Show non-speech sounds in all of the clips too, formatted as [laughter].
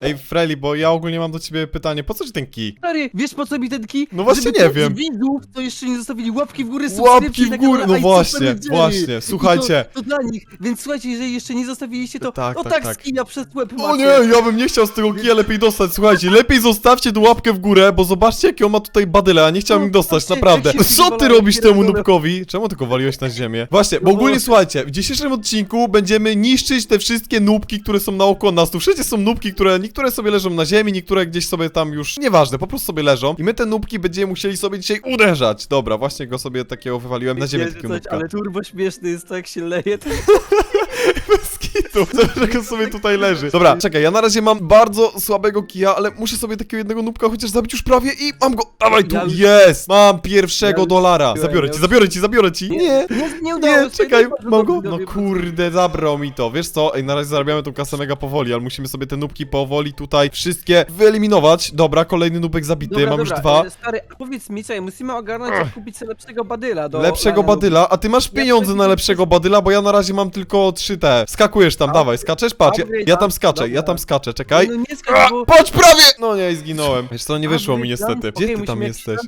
Ej, Freli, bo ja ogólnie mam do ciebie pytanie, po co ci ten kij? Stary, wiesz po co mi ten kij? No właśnie Żeby nie wiem. widzów, co jeszcze nie zostawili łapki w górę, Łapki w na górę, no właśnie, właśnie, I słuchajcie. To, to dla nich, więc słuchajcie, jeżeli jeszcze nie zostawiliście, to Tak, o tak, tak, tak. z kija przez łeb O macie. nie, ja bym nie chciał z tego kija lepiej dostać, słuchajcie, lepiej zostawcie tą łapkę w górę, bo zobaczcie jakie on ma tutaj badyle, a nie chciałem No, dostać, naprawdę. jak się Co ty robisz temu nubkowi? Czemu tylko waliłeś na ziemię? Właśnie, bo No ogólnie bo- słuchajcie, w dzisiejszym odcinku będziemy niszczyć te wszystkie nubki, które są naokoło nas. Tu wszędzie są nubki, które niektóre sobie leżą na ziemi, niektóre gdzieś sobie tam już, nieważne, po prostu sobie leżą. I my te nubki będziemy musieli sobie dzisiaj uderzać. Dobra, właśnie go sobie takiego wywaliłem na ziemię, Wiecie takiego coś, nubka. ale turbo śmieszny jest to, jak się leje, to [laughs] Bez on sobie tutaj leży. Dobra, czekaj, ja na razie mam bardzo słabego kija, ale muszę sobie takiego jednego nubka chociaż zabić już prawie i mam go. Dawaj tu, Ja już- jest! Mam pierwszego Ja już dolara. kupiłem, Zabiorę ja ci, już- zabiorę ci, zabiorę ci. Nie, nie, nie udało nie, się, czekaj, bardzo mam go? dobrze, No kurde, zabrał mi to. Wiesz co? Ej, na razie zarabiamy tą kasę mega powoli, ale musimy sobie te nubki powoli tutaj wszystkie wyeliminować. Dobra, kolejny nubek zabity, Dobra, mam już dobra, dwa. e, Stary, a powiedz mi, co, musimy ogarnąć, jak kupić sobie lepszego badyla do... Lepszego badyla, a ty masz pieniądze na lepszego badyla, bo ja na razie mam tylko trzy te. Skakujesz tam, dawaj, skaczesz? Patrz, ja, ja tam skaczę, ja Dobra. tam skaczę, czekaj. No nie skacz, bo... Patrz prawie! No nie, zginąłem. Wiesz co, nie wyszło mi niestety. Gdzie ty tam jesteś?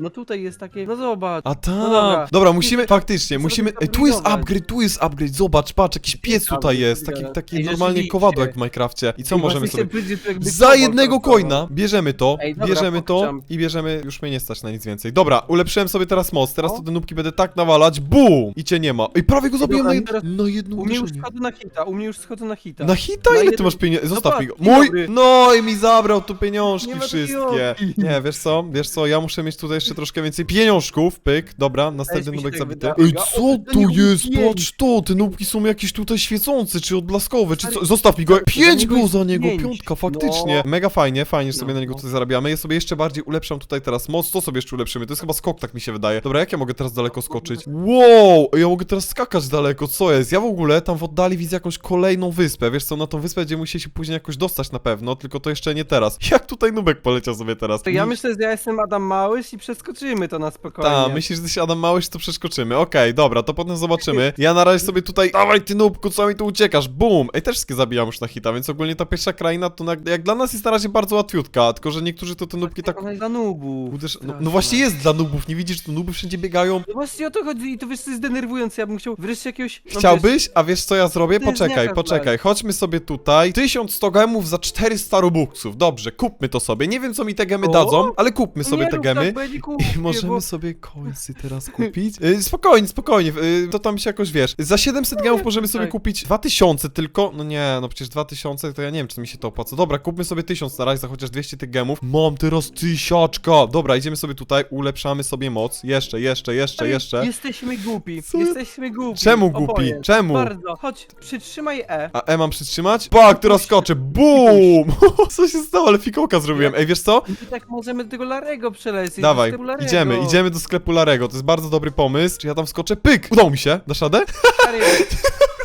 No tutaj jest takie, no zobacz. A. No dobra. dobra. musimy, faktycznie, musimy ej, tu jest upgrade, tu jest upgrade, zobacz, patrz, jakiś piec tutaj jest, taki, taki Ej, normalnie rzeczywiście. kowadło jak w Minecrafcie. I co Ej, możemy właśnie sobie... powiedzieć, to jakby Za jednego kosztował. coina bierzemy to, Ej, dobra, bierzemy to i bierzemy, już mnie nie stać na nic więcej. Dobra, ulepszyłem sobie teraz moc, teraz to te nubki będę tak nawalać, BUM! I cię nie ma. Ej, prawie go zabiłem na, dobra, jed... teraz na jedno U mnie już uderzenie. schodzę na hita, u mnie już schodzę na hita. Na hita? Na Ile ty jeden- masz pieniędzy? Zostaw patrz, mi go. dzień Mój! dobry. No i mi zabrał tu pieniążki Nie ma wszystkie. Nie, wiesz co? Wiesz co? Ja muszę mieć tutaj jeszcze troszkę więcej pieniążków. Pyk, dobra, następny mi się nubek tak zabity. wydaje. Ej, co to nie jest? Patrz to! Te nubki są jakieś tutaj świecące, czy odblaskowe, czy co? Zostaw mi go. Pięć było za niego, pięć. piątka, faktycznie. No. Mega fajnie, fajnie, że sobie No, na niego no. tutaj zarabiamy. Ja sobie jeszcze bardziej ulepszam tutaj teraz moc. Co sobie jeszcze ulepszymy? To jest chyba skok, tak mi się wydaje. Dobra, jak ja mogę teraz daleko skoczyć? Wow! Ja mogę teraz skakać daleko, co jest? Ja w ogóle tam w oddali widzę jakąś kolejną wyspę. Wiesz co, na tą wyspę będziemy musieli się później jakoś dostać na pewno, tylko to jeszcze nie teraz. [laughs] Jak tutaj nubek poleciał sobie teraz? To ja myślę, że ja jestem Adam Małysz i przeskoczymy to na spokojnie. Ta, myślisz, że się Adam Małysz, to przeskoczymy. Okej, dobra, to potem zobaczymy. Ja na razie sobie tutaj. Dawaj ty nubku, co mi tu uciekasz? Bum! Ej, też wszystkie zabijam już na hita, więc ogólnie ta pierwsza kraina na, jak dla nas jest na razie bardzo łatwiutka, tylko że niektórzy to te nubki tak. Ona jest dla nubów. Uderz... No, no właśnie jest dla nubów, nie widzisz, że tu nuby wszędzie biegają. No właśnie o to chodzi i to wiesz co jest denerwujące, ja bym chciał wreszcie jakiegoś... No wiesz, Chciałbyś? A wiesz co ja zrobię? Poczekaj, poczekaj. Chodźmy sobie tutaj. 1100 gemów za 400 robuxów. Dobrze, kupmy to sobie. Nie wiem co mi te gemy O! dadzą, ale kupmy sobie nie te rób gemy. Tak, bo ja nie kupię, I możemy bo... sobie końcy teraz kupić? Y, spokojnie, spokojnie, y, to tam się jakoś wiesz. Za 700 gemów nie, możemy sobie tak. kupić 2000 tylko. No nie, no przecież 2000 to ja nie wiem, czy mi się to opłaca. Dobra, kupmy sobie 1000 na razie za chociaż 200 tych gemów. Mam teraz tysiaczka. Dobra, idziemy sobie tutaj, ulepszamy sobie moc. Jeszcze, jeszcze, jeszcze, jeszcze. Jesteśmy głupi, Co? jesteśmy głupi. Czemu głupi? Oboje. Czemu? Bardzo. Chodź, przytrzymaj E. A E mam przytrzymać? Pak, teraz skoczę. BUM! [laughs] Co się stało? Ale fikołka zrobiłem. Ej, wiesz co? I tak możemy do tego Larego przelecieć. Dawaj, do Larego. idziemy, idziemy do sklepu Larego. To jest bardzo dobry pomysł. Czy ja tam wskoczę? Pyk! Udało mi się. Dasz radę? Stary,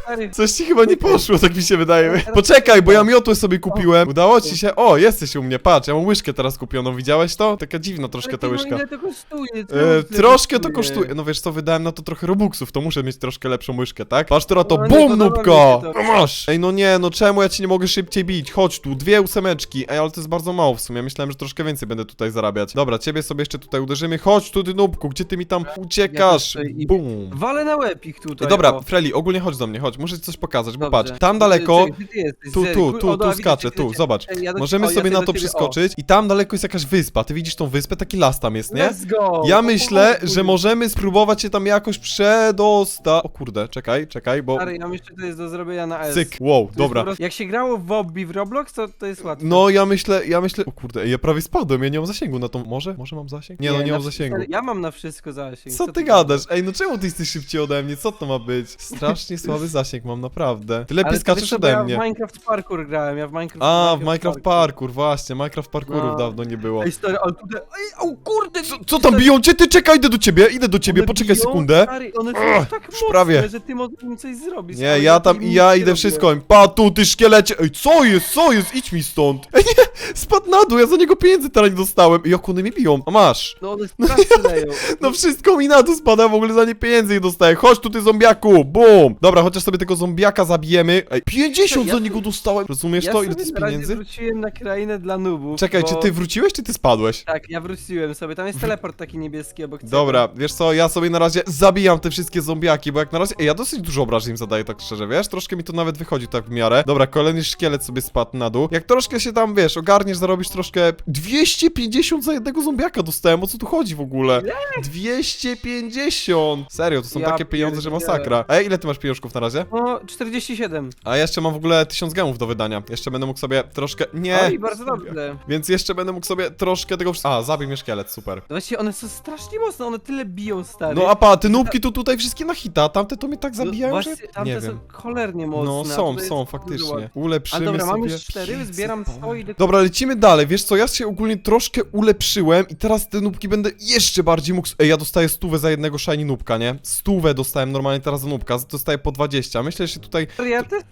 stary. [laughs] Coś ci chyba nie poszło, tak mi się wydaje. Poczekaj, bo ja miotłę sobie kupiłem. Udało ci się? O, jesteś u mnie, patrz, ja mam łyżkę teraz kupioną, widziałeś to? Taka dziwna troszkę ta no łyżka. ile to kosztuje? Co E, troszkę to kosztuje. No wiesz co, wydałem na to trochę robuxów, to muszę mieć troszkę lepszą łyżkę, tak? Patrz teraz to, No, BUM, się to. No masz! Ej, no nie, no czemu ja ci nie mogę szybciej bić? Chodź tu, dwie ósemeczki. Ej, ale to jest bardzo mało w sumie, myślałem, że troszkę więcej będę tutaj zarabiać. Dobra, ciebie sobie jeszcze tutaj uderzymy. Chodź tu, ty nubku, gdzie ty mi tam uciekasz? Ja BUM! Walę na łeb ich tutaj. Ej, dobra, o. Freli, ogólnie chodź do mnie, chodź, muszę ci coś pokazać, bo Dobrze. patrz, tam daleko, Czekaj, gdzie ty jesteś? tu, tu, tu, dobra, tu widzę skaczę, tu, zobacz. Ej, ja do- Możemy o, ja sobie na do to ciebie- przeskoczyć i tam daleko jest jakaś wyspa, ty widzisz tą wyspę? Taki las tam jest, nie? Let's go! Ja myślę, że możemy spróbować się tam jakoś przedostać. O kurde, czekaj, czekaj, bo... Stary, ja myślę, że to jest do zrobienia na S. Cyk, wow, dobra. prostu- Jak się grało w Wobby w Roblox, to, to jest łatwe. No, ja myślę, ja myślę... O kurde, ja prawie spadłem, ja nie mam zasięgu na tą... Może? Może mam zasięg? Nie, no nie na mam wszystko- zasięgu. Ja mam na wszystko zasięg. Co ty gadasz? Ej, no czemu ty jesteś szybciej ode mnie? Co to ma być? Strasznie słaby [laughs] zasięg mam, naprawdę. Ty lepiej Ale to skaczesz wiesz co, bo ode ja mnie. w Minecraft Parkour grałem, ja w Minecraft A, w Minecraft Parkour, właśnie, Minecraft Parkourów No. dawno nie było. Ej, stary, ale tutaj... Ej, o kurde! Co, co tam biją cię? Ty czekaj, idę do ciebie, idę do ciebie, One poczekaj biją, sekundę. Stary, one są Ugh, tak już mocne, prawie. że ty możesz im coś zrobić. Nie, ale ja tam im i nic ja nie idę robię. wszystko. Pa tu, ty szkielecie. Ej, co jest, co jest? Idź mi stąd. Ej, nie, Spadł na dół, ja za niego pieniędzy teraz nie dostałem. Jak one mi biją? A masz. No one strasznie leją. No wszystko mi na dół spada, w ogóle za nie pieniędzy nie dostaję. Chodź tu, ty zombiaku, bum! Dobra, chociaż sobie tego zombiaka zabijemy. Ej, 50 Ja za tu- niego dostałem. Rozumiesz Ja to? Ile sobie razie pieniędzy? wróciłem na krainę dla nubów. Czekaj, bo... czy ty wróciłeś, czy ty spadłeś? Tak, ja wróciłem sobie, tam jest teleport taki niebieski obok ciebie. Dobra, wiesz co, ja sobie na razie zabijam te wszystkie zombiaki, bo jak na razie, ej, ja dosyć dużo obrażeń im zadaję, tak szczerze, wiesz, troszkę mi to nawet wychodzi tak w miarę. Dobra, kolejny szkielet sobie spadł na dół. Jak troszkę się tam, wiesz, ogarniesz, zarobisz troszkę... 250 za jednego zombiaka dostałem, o co tu chodzi w ogóle? 250! Serio, to są Ja takie pieniądze, że pierdzielę. masakra. A ile ty masz pieniążków na razie? No, 47. A ja jeszcze mam w ogóle 1000 gemów do wydania. Jeszcze będę mógł sobie troszkę... Nie! Oj, bardzo dobrze. Więc jeszcze będę mógł sobie troszkę tego... wsz- A, zabij mnie szkielet, super. No Właściwie one są strasznie mocne, one tyle biją, stary. No a pa, te nubki tu tutaj wszystkie na hita, tamte to mnie tak No, zabijają, właśnie, że... tamte Nie są wiem. cholernie mocne. No a są, tutaj są, jest faktycznie. dużo. Ulepszymy Ale dobra, mam sobie już cztery, 500 zbieram power. 100 i do- Dobra, lecimy dalej, wiesz co, ja się ogólnie troszkę ulepszyłem i teraz te nubki będę jeszcze bardziej mógł... Ej, ja dostaję stówę za jednego shiny nubka, nie? Stówę dostałem normalnie teraz za nubka, dostaję po 20. Myślę, że się tutaj... Ja też,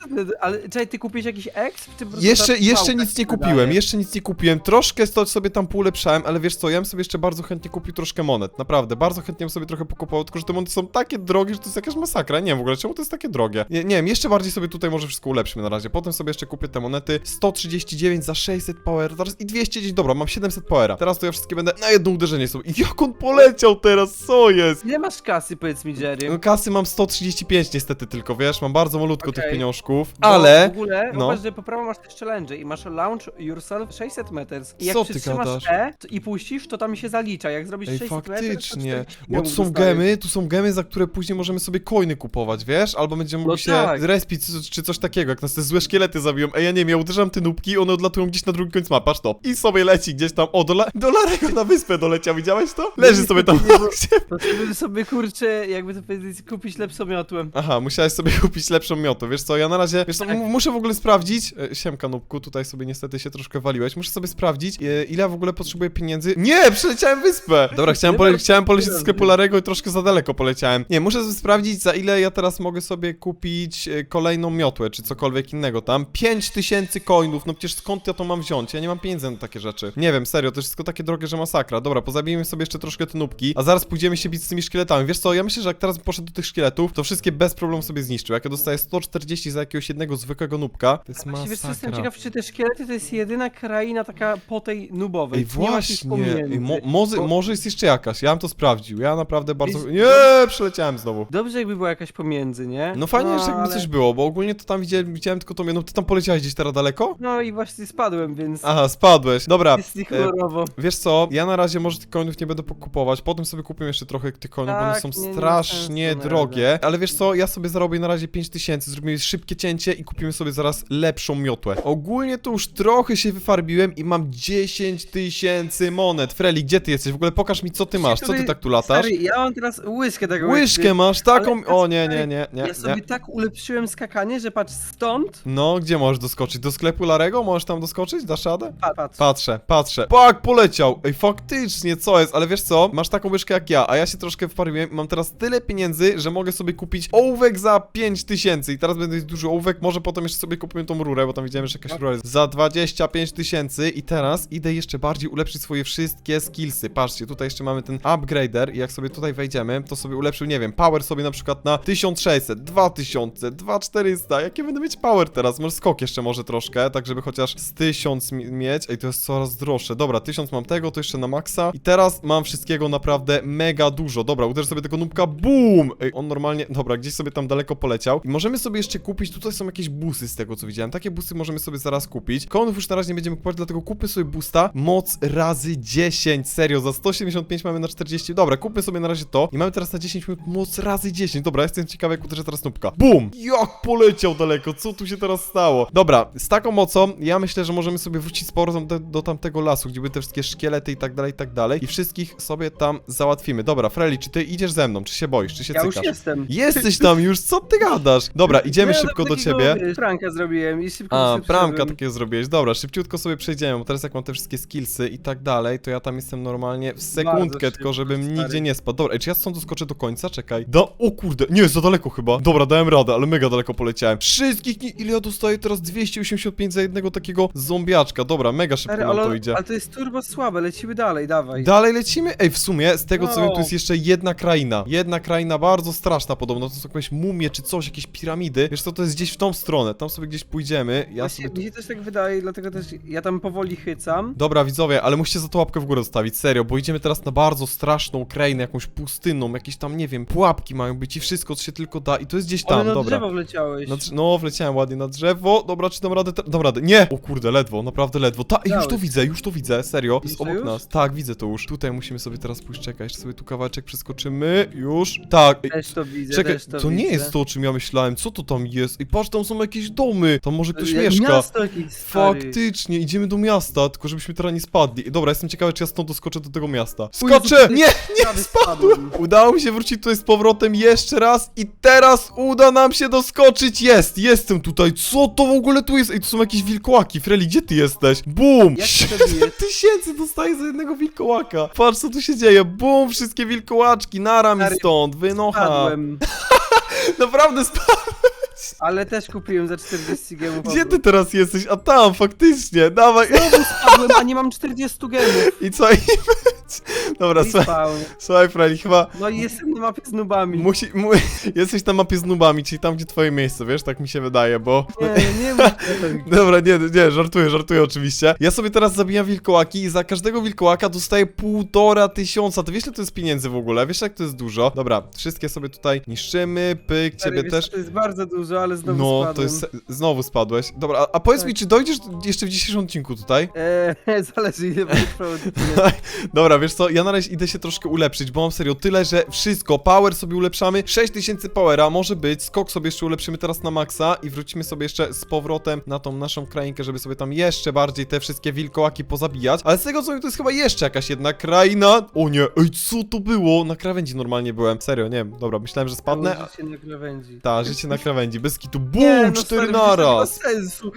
ale czekaj, ty kupiłeś jakiś exp, czy po prostu Jeszcze, jeszcze nic nie kupiłem, jeszcze nic nie kupiłem. Troszkę to sobie tam poulepszałem, ale wiesz co, ja bym sobie jeszcze bardzo chętnie kupił troszkę monet. Naprawdę, bardzo chętnie bym sobie trochę pokupował, tylko że te monety są takie drogie, że to jest jakaś masakra. Nie wiem w ogóle, czemu to jest takie drogie. Nie, nie wiem, jeszcze bardziej sobie tutaj może wszystko ulepszymy na razie. Potem sobie jeszcze kupię te monety. 139 za 600 power, teraz i 210, dobra, mam 700 powera. Teraz to ja wszystkie będę na jedno uderzenie sobie. I [laughs] jak on poleciał teraz, co jest? Ile masz kasy, powiedz mi, Jerry? No kasy mam 135 niestety tylko, wiesz, mam bardzo malutko tych Okej. pieniążków, Bo ale... w ogóle, no. zobacz, że po prawo masz też challenge i masz launch yourself 600 meters. I jak Co ty przytrzymasz gadasz? E to- i puścisz, to tam się zalicza. Jak zrobisz Ej, 600 meters, to faktycznie, 40 bo tu są dostajesz. gemy, tu są gemy, za które później możemy sobie coiny kupować, wiesz? Albo będziemy mogli No się tak. respić, czy, czy coś takiego, jak nas te złe szkielety zabiją. Ej, ja nie wiem, ja uderzam te nubki, one odlatują gdzieś na drugi koniec patrz to. I sobie leci gdzieś tam, o, dola, dolarego na wyspę doleciał, widziałeś to? Leży sobie tam. [laughs] Nie, bo- To żeby sobie, kurczę, jakby to powiedzieć, kupić lepszą miotłem. Aha, musiałeś sobie [laughs] kupić lepszą miotę, wiesz co, ja na razie, wiesz co, Tak. muszę w ogóle sprawdzić, e, siemka nubku, tutaj sobie niestety się troszkę waliłeś, muszę sobie sprawdzić, e, ile ja w ogóle potrzebuję pieniędzy. Nie, przeleciałem wyspę! Dobra, chciałem, Nie pole chciałem polecieć do nie sklepu wiem. Larego i troszkę za daleko poleciałem. Nie, muszę sobie sprawdzić, za ile ja teraz mogę sobie kupić e, kolejną miotłę, czy cokolwiek innego tam. 5000 coinów, no przecież skąd ja to mam wziąć? Ja nie mam pieniędzy na takie rzeczy. Nie wiem, serio, to jest wszystko takie drogie, że masakra. Dobra, pozabijmy sobie jeszcze troszkę te nubki, a zaraz pójdziemy się bić z tymi szkieletami. Wiesz co, ja myślę, że jak teraz bym poszedł do tych szkieletów, to wszystkie bez problemu sobie zniszczył. Jak ja dostaję 140 za jakiegoś jednego zwykłego nubka, to jest Właściwie wiesz co, jestem masakra. Ciekaw, czy te szkielety to jest jedyna kraina taka po tej nubowej. Ej, Nie ma jakichś właśnie, pomiędzy. Mo może, Bo- może jest jeszcze jakaś, ja bym to sprawdził, ja naprawdę bardzo... Jest- Nie, przeleciałem znowu. Dobrze jakby była jakaś pomiędzy, nie? No fajnie, jeszcze jakby ale- coś było, bo ogólnie to tam widziałem, widziałem tylko to mnie, no ty tam poleciałeś gdzieś teraz daleko? No i właśnie spadłem, więc Aha, spadłeś, dobra. jest e, niehonorowo. Wiesz co, ja na razie może tych coinów nie będę pokupować, potem sobie kupię jeszcze trochę tych coinów, bo one Tak, są nie, nie ma strasznie sensu na drogie, ale wiesz co, ja sobie zarobię na razie 5000, zrobimy szybkie cięcie i kupimy sobie zaraz lepszą miotłę. Ogólnie to już trochę się wyfarbiłem i mam 10 tysięcy monet. Freli, gdzie ty jesteś? W ogóle pokaż mi, co ty masz, co ty tak tu latasz? Stary, ja mam teraz łyżkę taką. Łyżkę masz, taką... Ale- O nie, nie, nie, nie, Ja sobie nie. tak ulepszyłem skakanie, że patrz stąd. No, gdzie możesz doskoczyć? Do sklepu Larego? Możesz tam doskoczyć? Dasz radę? Pa, patrz. Patrzę, patrzę. Pak, poleciał! Ej, faktycznie, co jest? Ale wiesz co? Masz taką łyżkę jak ja, a ja się troszkę wpariłem i mam teraz tyle pieniędzy, że mogę sobie kupić ołówek za 5000 i teraz będę mieć duży ołówek, może potem jeszcze sobie kupimy tą rurę, bo tam widziałem, że jakaś jest za 25 tysięcy i teraz idę jeszcze bardziej ulepszyć swoje wszystkie skillsy. Patrzcie, tutaj jeszcze mamy ten upgrader i jak sobie tutaj wejdziemy, to sobie ulepszył, nie wiem, power sobie na przykład na 1600, 2000, 2400, jakie będę mieć power teraz? Może skok jeszcze może troszkę, tak żeby chociaż z 1000 mi- mieć. Ej, to jest coraz droższe. Dobra, 1000 mam tego, to jeszcze na maksa i teraz mam wszystkiego naprawdę mega dużo. Dobra, uderzę sobie tego nubka, boom! Ej, on normalnie, dobra, gdzieś sobie tam daleko poleciał i możemy sobie jeszcze kupić, tutaj są jakieś busy z tego co widziałem, takie busy możemy sobie zaraz kupić. Konów już na razie nie będziemy kupować, dlatego kupmy sobie boosta moc razy 10, serio, za 175 mamy na 40, dobra, kupmy sobie na razie to i mamy teraz na 10 minut moc razy 10, dobra, jestem ciekawy jak uderzę teraz nubka. Bum! Jak poleciał daleko, co tu się teraz stało? Dobra, z taką mocą ja myślę, że możemy sobie wrócić z powrotem do, do tamtego lasu, gdzie były te wszystkie szkielety i tak dalej, i tak dalej i wszystkich sobie tam załatwimy. Dobra, Freli, czy ty idziesz ze mną, czy się boisz, czy się Ja już cykasz? jestem. Jesteś tam już, co ty gadasz? Dobra, idziemy Ja szybko do takiego, ciebie. wiesz, Pranka zrobiłem i szybko A, sobie pramka przyszedłem. takie zrobiłeś. Dobra, szybciutko sobie przejdziemy, bo teraz jak mam te wszystkie skillsy i tak dalej, to ja tam jestem normalnie w sekundkę, szybko, tylko żebym stary. nigdzie nie spadł. Dobra, ej, czy ja stąd doskoczę do końca? Czekaj. Da, o kurde, nie, za daleko chyba. Dobra, dałem radę, ale mega daleko poleciałem. Wszystkich, nie, ile ja dostaję teraz? 285 za jednego takiego zombiaczka. dobra, mega szybko Stary, nam to ale, idzie. ale to jest turbo słabe, lecimy dalej, dawaj. Dalej lecimy? Ej, w sumie, z tego co wiem, tu No. jest jeszcze jedna kraina. Jedna kraina bardzo straszna podobno, to są jakieś mumie czy coś, jakieś piramidy. Wiesz co, to jest gdzieś w tą stronę, tam sobie gdzieś pójdziemy. Ja Właśnie, tu... Mi się też tak wydaje, dlatego też ja tam powoli chycam. Dobra, widzowie, ale musicie za to łapkę w górę zostawić, serio, bo idziemy teraz na bardzo straszną krainę, jakąś pustynną, jakieś tam, nie wiem, pułapki mają być i wszystko, co się tylko da i to jest gdzieś Ale tam, na dobra. drzewo wleciałeś. Na drz- no, wleciałem ładnie na drzewo. Dobra, czy dam radę? te- Dam radę. Nie! O kurde, ledwo, naprawdę ledwo. Ta, ej, już to Dałeś. widzę, już to widzę, serio. Jest Widzisz to obok już? nas. Tak, widzę to już. Tutaj musimy sobie teraz pójść, czekaj, jeszcze sobie tu kawałeczek przeskoczymy. Już. Tak. Ej, Też to widzę, Czekaj, też to, to nie widzę. jest to, o czym ja myślałem. Co to tam jest? I patrz, tam są jakieś domy. Tam może ktoś Jak mieszka. Miasto jakieś stary. Faktycznie, idziemy do miasta, tylko żebyśmy teraz nie spadli. Dobra, jestem ciekawy, czy ja stąd doskoczę do tego miasta. Skoczę! Nie, nie spadłem! Udało mi się wrócić tutaj z powrotem jeszcze raz i teraz uda nam się doskoczyć. Jest, jestem tutaj. Co to w ogóle tu jest? Ej, tu są jakieś wilkołaki. Freli, gdzie ty jesteś? Bum! Jak to [laughs] 7 bije? tysięcy dostaję za jednego wilkołaka. Patrz, co tu się dzieje. Bum, wszystkie wilkołaczki. Nara mi Stary, stąd, wynocha. Spadłem. [laughs] Naprawdę spadłem. Ale też kupiłem za 40 gemów. Gdzie ty teraz jesteś? A tam, faktycznie. Dawaj. Znowu spadłem, a nie mam 40 gemów. I co? I [laughs] Dobra, I słuchaj, słuchaj Freli, chyba No i jestem na mapie z nubami. musi, mu, [laughs] jesteś na mapie z nubami, czyli tam, gdzie twoje miejsce, wiesz, tak mi się wydaje, bo... Nie, nie. [laughs] Dobra, nie, nie, żartuję, żartuję oczywiście. Ja sobie teraz zabijam wilkołaki i za każdego wilkołaka dostaję półtora tysiąca. Ty wiesz, ile to jest pieniędzy w ogóle? Wiesz, jak to jest dużo? Dobra, wszystkie sobie tutaj niszczymy, pyk, Stary, ciebie wiesz, też. To jest bardzo dużo, ale znowu No, spadłem. to jest... Znowu spadłeś. Dobra, a, a powiedz Tak. mi, czy dojdziesz jeszcze w dzisiejszym odcinku tutaj? Eee, zależy ile będzie prowadzić. Dobra, wiesz co, ja na razie idę się troszkę ulepszyć, bo mam serio tyle, że wszystko, power sobie ulepszamy, 6000 powera może być, skok sobie jeszcze ulepszymy teraz na maksa i wrócimy sobie jeszcze z powrotem na tą naszą krainkę, żeby sobie tam jeszcze bardziej te wszystkie wilkołaki pozabijać, ale z tego co wiem, to jest chyba jeszcze jakaś jedna kraina, o nie, ej, co to było? Na krawędzi normalnie byłem, serio, nie wiem, dobra, myślałem, że spadnę, a... się na krawędzi. Ta, życie na krawędzi, bez kitu, Nie, BUM! no cztery przecież to nie ma naraz! sensu.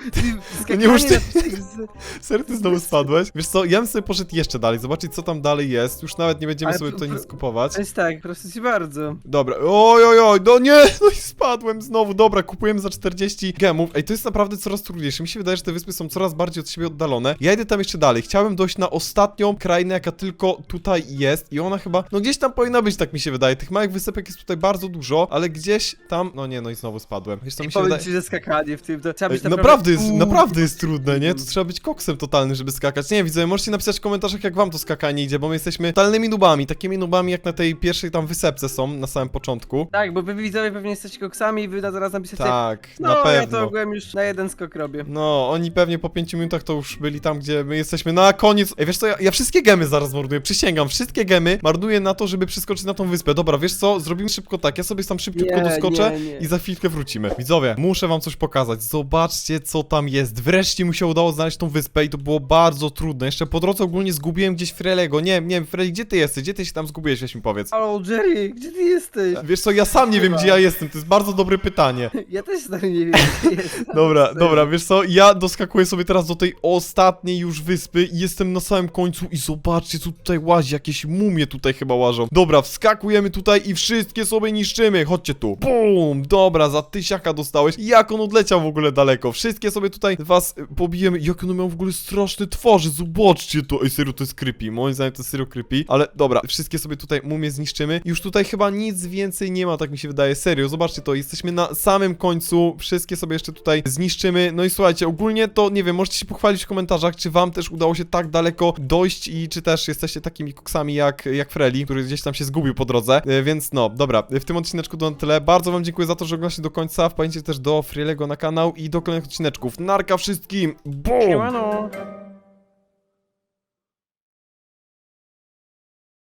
To [laughs] nie na [laughs] Serio, ty znowu spadłeś? Wiesz co, ja bym sobie poszedł jeszcze dalej, zobaczyć co tam dalej jest, już nawet nie będziemy Ale sobie to- tutaj nic kupować. Jest tak, proszę ci bardzo. Dobra, oj, oj, oj, no nie, [laughs] no i spadłem znowu, dobra, kupujemy za 40 gemów. Ej, to jest naprawdę coraz trudniejsze, mi się wydaje, że te wyspy są coraz bardziej od siebie oddalone. Ja idę tam jeszcze dalej, chciałem dojść na ostatnią krainę, jaka tylko tutaj jest i ona chyba, no gdzieś tam powinna być, tak mi się wydaje. Tych małych wysepek jest tutaj bardzo dużo, ale gdzieś tam, no nie, no i znowu spadłem. Wiesz co, mi się powiem wydaje... ci, że skakanie w tym to trzeba Ej, być naprawdę jest, naprawdę jest trudne, nie? To trzeba być koksem totalnym, żeby skakać. Nie widzowie, możecie napisać w komentarzach, jak wam to skakanie idzie, bo my jesteśmy totalnymi nubami, takimi nubami, jak na tej pierwszej tam wysepce są, na samym początku. Tak, bo wy widzowie pewnie jesteście koksami i wy na zaraz napiszecie. Tak, no, na ja pewno. to ogółem już na jeden skok robię. No, oni pewnie po 5 minutach to już byli tam, gdzie my jesteśmy na koniec. Ej, wiesz co, ja, ja wszystkie gemy zaraz marnuję, przysięgam, wszystkie gemy marnuję na to, żeby przeskoczyć na tą wyspę. Dobra, wiesz co, zrobimy szybko tak, ja sobie tam szybciutko Nie, doskoczę nie, nie. i za chwilkę wrócimy. Widzowie, muszę wam coś pokazać, zobaczcie co tam jest. Wreszcie mu się udało znaleźć tą wyspę i to było bardzo trudne. Jeszcze po drodze ogólnie zgubiłem gdzieś Frelego. Nie, nie wiem, Freli, gdzie ty jesteś? Gdzie ty się tam zgubiłeś, weź mi powiedz. Halo, Jerry, gdzie ty jesteś? Wiesz co, ja sam nie wiem, gdzie ja jestem, to jest bardzo dobre pytanie. [laughs] Ja też stary nie wiem, gdzie jestem. [laughs] Dobra, dobra, wiesz co, ja doskakuję sobie teraz do tej ostatniej już wyspy i jestem na samym końcu i zobaczcie, co tutaj łazi, jakieś mumie tutaj chyba łażą. Dobra, wskakujemy tutaj i wszystkie sobie niszczymy, chodźcie tu. Bum, dobra, za tysiaka dostałeś. Jak on odleciał w ogóle daleko? Wszystkie sobie tutaj was y, pobijemy. Jak on miał w ogóle straszne twarze, zobaczcie to. Ej, serio, to jest creepy, moim zdaniem to jest serio creepy. Ale dobra, wszystkie sobie tutaj mumie zniszczymy. Już tutaj chyba nic więcej nie ma, tak mi się wydaje, serio, zobaczcie to, jesteśmy na samym końcu, wszystkie sobie jeszcze tutaj zniszczymy. No i słuchajcie, ogólnie to, nie wiem, możecie się pochwalić w komentarzach, czy wam też udało się tak daleko dojść i czy też jesteście takimi koksami jak, jak Freli, który gdzieś tam się zgubił po drodze. E, Więc no, dobra, w tym odcineczku to na tyle. Bardzo wam dziękuję za to, że oglądacie do końca. Wpadnijcie też do Freelego na kanał i do kolejnych odcineczków. Narka wszystkim! Boom! Siemano.